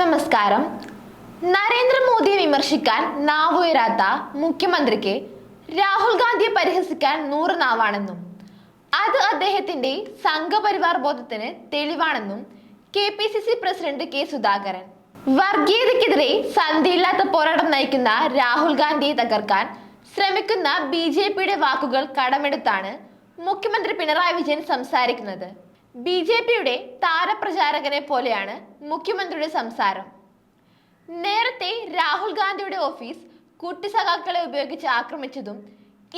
നമസ്കാരം. നരേന്ദ്രമോദിയെ വിമർശിക്കാൻ നാവുയരാത്ത മുഖ്യമന്ത്രിക്ക് രാഹുൽ ഗാന്ധിയെ പരിഹസിക്കാൻ നൂറ് നാവാണെന്നും അത് അദ്ദേഹത്തിന്റെ സംഘപരിവാർ ബോധത്തിന് തെളിവാണെന്നും K P C C president K Sudhakaran. വർഗീയതയ്ക്കെതിരെ സന്ധിയില്ലാത്ത പോരാട്ടം നയിക്കുന്ന രാഹുൽ ഗാന്ധിയെ തകർക്കാൻ ശ്രമിക്കുന്ന ബി ജെ പിയുടെ വാക്കുകൾ കടമെടുത്താണ് മുഖ്യമന്ത്രി പിണറായി വിജയൻ സംസാരിക്കുന്നത്. ബി ജെ പിയുടെ താരപ്രചാരകനെ പോലെയാണ് മുഖ്യമന്ത്രിയുടെ സംസാരം. നേരത്തെ രാഹുൽ ഗാന്ധിയുടെ ഓഫീസ് കുട്ടിസഖാക്കളെ ഉപയോഗിച്ച് ആക്രമിച്ചതും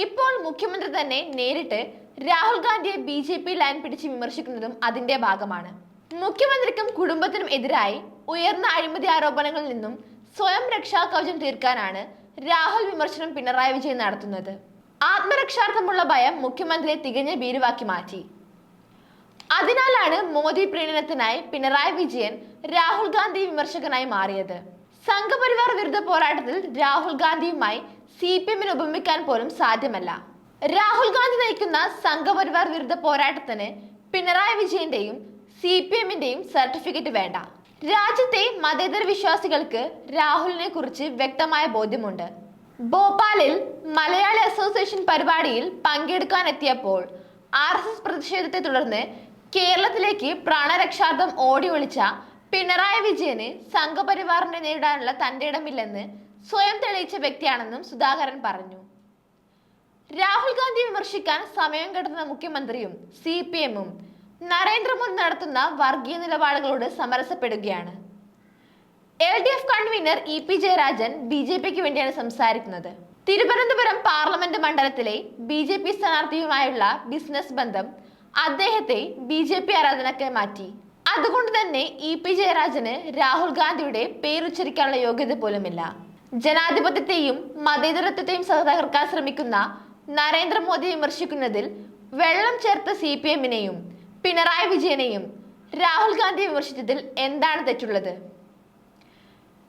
ഇപ്പോൾ മുഖ്യമന്ത്രി തന്നെ നേരിട്ട് രാഹുൽ ഗാന്ധിയെ ബി ജെ പി ലൈൻ പിടിച്ച് വിമർശിക്കുന്നതും അതിന്റെ ഭാഗമാണ്. മുഖ്യമന്ത്രിക്കും കുടുംബത്തിനും എതിരായി ഉയർന്ന അഴിമതി ആരോപണങ്ങളിൽ നിന്നും സ്വയം രക്ഷാ കവചം തീർക്കാനാണ് രാഹുൽ വിമർശനം പിണറായി വിജയൻ നടത്തുന്നത്. ആത്മരക്ഷാർത്ഥമുള്ള ഭയം മുഖ്യമന്ത്രിയെ തികഞ്ഞ ഭീരുവാക്കി മാറ്റി. അതിനാലാണ് മോദി പ്രീണനത്തിനായി പിണറായി വിജയൻ രാഹുൽ ഗാന്ധി വിമർശകനായി മാറിയത്. സംഘപരിവാർ വിരുദ്ധ പോരാട്ടത്തിൽ രാഹുൽ ഗാന്ധിയുമായി സി പി എമ്മിന് ഉപമിക്കാൻ പോലും സാധ്യമല്ല. രാഹുൽ ഗാന്ധി നയിക്കുന്ന സംഘപരിവാർ വിരുദ്ധ പോരാട്ടത്തിന് പിണറായി വിജയന്റെയും സി പി എമ്മിന്റെയും സർട്ടിഫിക്കറ്റ് വേണ്ട. രാജ്യത്തെ മതേതര വിശ്വാസികൾക്ക് രാഹുലിനെ കുറിച്ച് വ്യക്തമായ ബോധ്യമുണ്ട്. ഭോപ്പാലിൽ മലയാളി അസോസിയേഷൻ പരിപാടിയിൽ പങ്കെടുക്കാനെത്തിയപ്പോൾ ആർ എസ് എസ് പ്രതിഷേധത്തെ തുടർന്ന് കേരളത്തിലേക്ക് പ്രാണരക്ഷാർത്ഥം ഓടി ഒളിച്ച പിണറായി വിജയന് സംഘപരിവാറിനെ നേരിടാനുള്ള തന്റെ ഇടമില്ലെന്ന് സ്വയം തെളിയിച്ച വ്യക്തിയാണെന്നും സുധാകരൻ പറഞ്ഞു. രാഹുൽ ഗാന്ധി വിമർശിക്കാൻ സമയം കെട്ടുന്ന മുഖ്യമന്ത്രിയും സി പി എമ്മും നരേന്ദ്രമോദി നടത്തുന്ന വർഗീയ നിലപാടുകളോട് സമരസപ്പെടുകയാണ്. L D F convener E P Jayarajan B J പിക്ക് വേണ്ടിയാണ് സംസാരിക്കുന്നത്. തിരുവനന്തപുരം പാർലമെന്റ് മണ്ഡലത്തിലെ ബി ജെ പി സ്ഥാനാർത്ഥിയുമായുള്ള ബിസിനസ് ബന്ധം അദ്ദേഹത്തെ ബി ജെ പി ആരാധനക്കായി മാറ്റി. അതുകൊണ്ട് തന്നെ ഇ പി ജയരാജന് രാഹുൽ ഗാന്ധിയുടെ പേരുച്ചരിക്കാനുള്ള യോഗ്യത പോലുമില്ല. ജനാധിപത്യത്തെയും മതേതരത്വത്തെയും സഹതകർക്കാൻ ശ്രമിക്കുന്ന നരേന്ദ്രമോദിയെ വിമർശിക്കുന്നതിൽ വെള്ളം ചേർത്ത സി പി എമ്മിനെയും പിണറായി വിജയനെയും രാഹുൽ ഗാന്ധി വിമർശിച്ചതിൽ എന്താണ് തെറ്റുള്ളത്?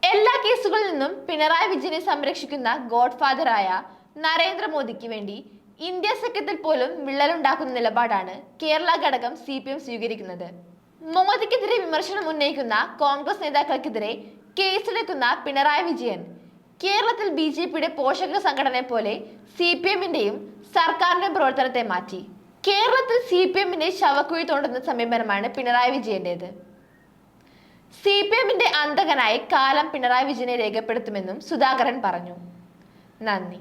എല്ലാ കേസുകളിൽ നിന്നും പിണറായി വിജയനെ സംരക്ഷിക്കുന്ന ഗോഡ്ഫാദറായ നരേന്ദ്രമോദിക്ക് വേണ്ടി ഇന്ത്യ സഖ്യത്തിൽ പോലും വിള്ളലുണ്ടാക്കുന്ന നിലപാടാണ് കേരള ഘടകം സി പി എം സ്വീകരിക്കുന്നത്. മോദിക്കെതിരെ വിമർശനം ഉന്നയിക്കുന്ന കോൺഗ്രസ് നേതാക്കൾക്കെതിരെ കേസിലെത്തുന്ന പിണറായി വിജയൻ. കേരളത്തിൽ ബി ജെ പിയുടെ പോഷക സംഘടനയെ പോലെ സി പി എമ്മിന്റെയും സർക്കാരിന്റെ പ്രവർത്തനത്തെ മാറ്റി. കേരളത്തിൽ സി പി എമ്മിന്റെ ശവക്കുഴി തോണ്ടുന്ന സമീപനമാണ് പിണറായി വിജയന്റേത്. സി പി എമ്മിന്റെ അന്തകനായി കാലം പിണറായി വിജയനെ രേഖപ്പെടുത്തുമെന്നും സുധാകരൻ പറഞ്ഞു. നന്ദി.